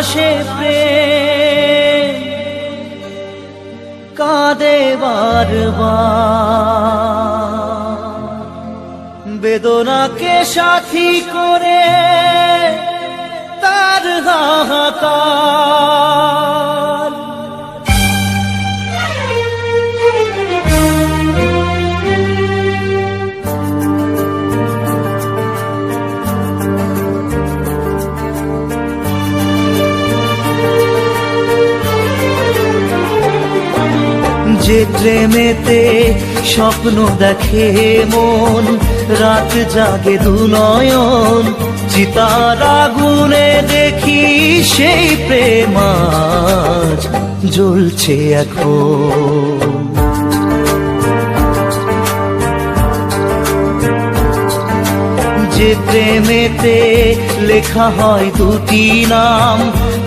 আসে প্রেম কাঁদে বারবার। বেদনাকে সাথী করে তার হাহাকার। যে প্রেমেতে স্বপ্ন দেখে মন, রাত জাগে দু নয়ন চিতার দেখি সেই প্রেম আজ জ্বলছে এখন। যে প্রেমেতে লেখা হয় দুটি নাম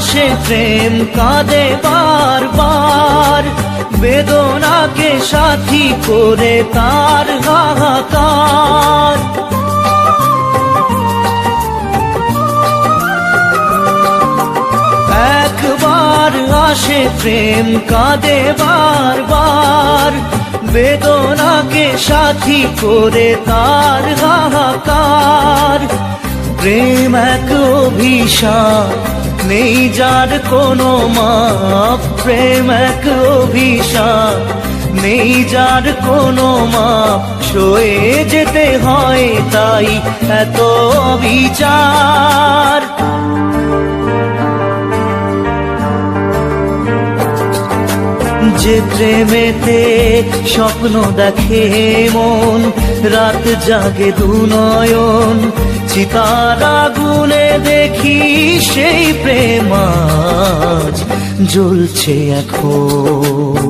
আসে, প্রেম কাঁদে বারবার। বেদনাকে সাথী করে তার হাহাকার। একবার আসে, প্রেম কাঁদে বারবার। বেদনাকে সাথী করে তার হাহাকার। প্রেম এক অভিশাপ। নেই যার কোনো মাপ, প্রেম এক অভিশাপ। নেই যার কোনো মাপ, সয়ে যেতে হয় তাই এত বিচার যে প্রেমেতে স্বপ্ন দেখে মন, রাত জাগে দু নয়ন। চিতার আগুনে দেখি সেই প্রেমাজ জ্বলছে এখন।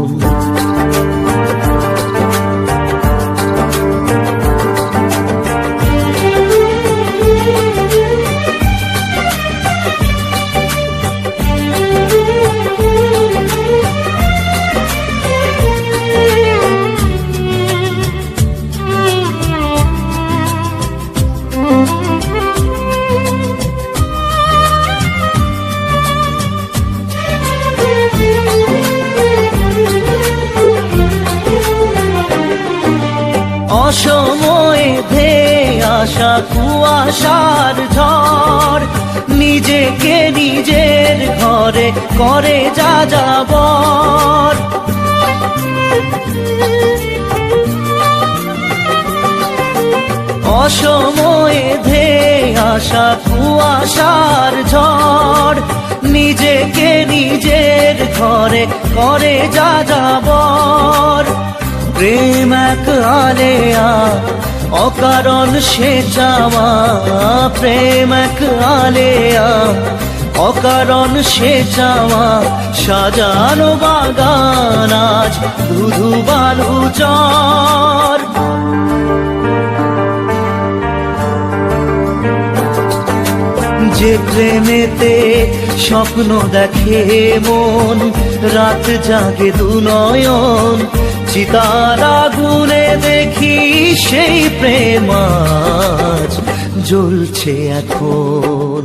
কুয়াশার ঝড়। নিজেকে নিজের ঘরে করে যা যাবর অসময়ে ধে আসা কুয়াশার ঝড়। নিজেকে নিজের ঘরে করে যা যাবর প্রেম এক আলেয়া অকারণ সে চাওয়া, প্রেম এক আলেয়া। অকারণ সে চাওয়া, সাজানো বাগান আজ ধুধু বালু চর যে প্রেমেতে স্বপ্ন দেখে মন, রাত জাগে দু নয়ন, চিতারা আগুনে দেখি সেই প্রেম আজ জ্বলছে এখন।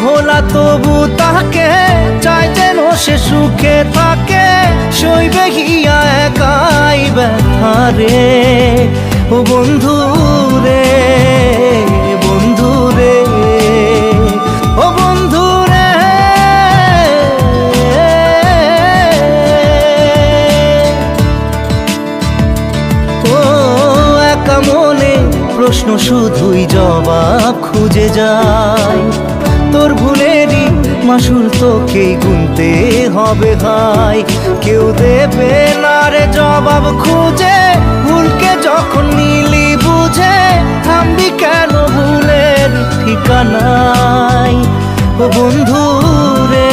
ভোলা তবু তাকে, চাই যেন সে সুখে থাকে, সইবে হিয়া একাই ব্যথা রে। ও বন্ধু রে বন্ধু রে, ও বন্ধু রে। ও একা মনে প্রশ্ন শুধুই জবাব খুঁজে যায় তোর ভুলেরই মাসুল তোকেই গুনতে হবে ভাই কেউ দেবে না রে জবাব খুঁজে, ভুলকে যখন নিলি বুঝে, থামবি কেন ভুলের ঠিকানায়? ও বন্ধু রে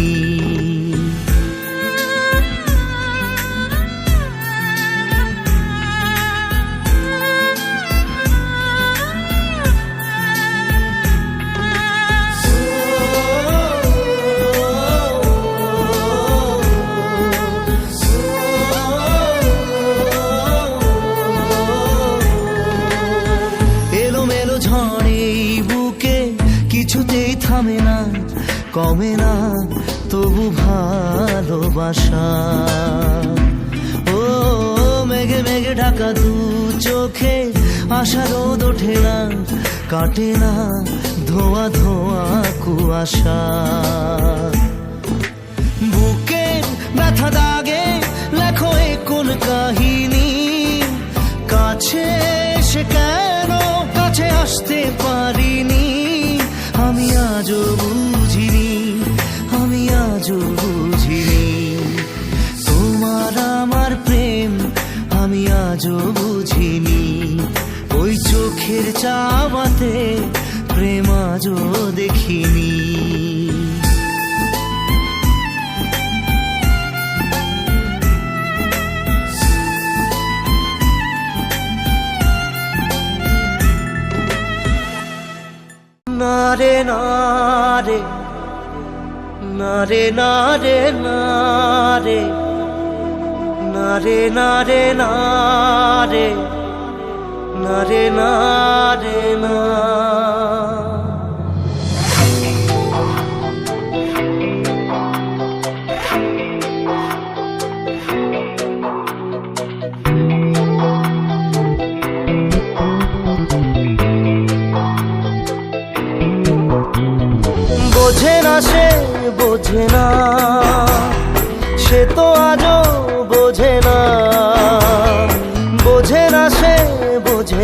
কাটে না ধোয়া ধোয়া কুয়াশা। বুকে ব্যথা দাগে, লেখো কোন কাহিনী। কাছে সে কেন কাছে আসতে পারিনি? আমি আজও বুঝিনি, আমি আজও বুঝিনি। তোমার আমার প্রেম, আমি আজও চোখের চাওয়াতে প্রেম আজও দেখিনি। না রে না রে না রে না রে না রে না রে না। বোঝে না সে বোঝে না। সে তো আজও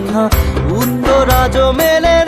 দেখা উত্তরাজ মেলে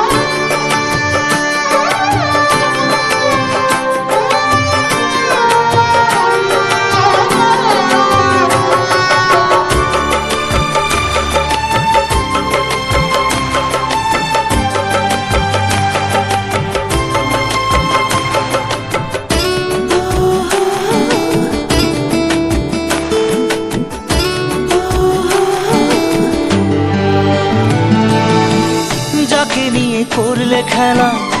开了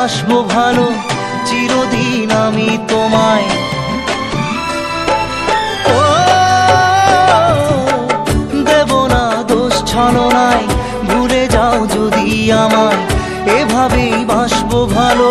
বাসবো ভালো, চিরদিন আমি তোমায়। দেব না দোষ ছলনায়, ভুলে যাও যদি আমায়। এভাবেই বাসবো ভালো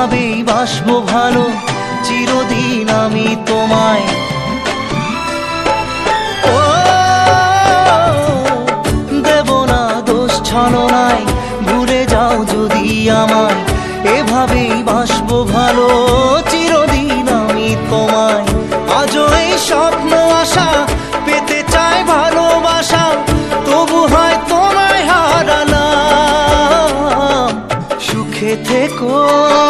এভাবেই বাসবো ভালো? চিরদিন আমি তোমায় আমায়। এভাবেই বাসবো ভালো। চিরদিন আমি তোমায়। আজও এই স্বপ্ন, আশা পেতে চাই ভালোবাসা। তবু হয় তোমায় হারালাম। সুখে থেকো।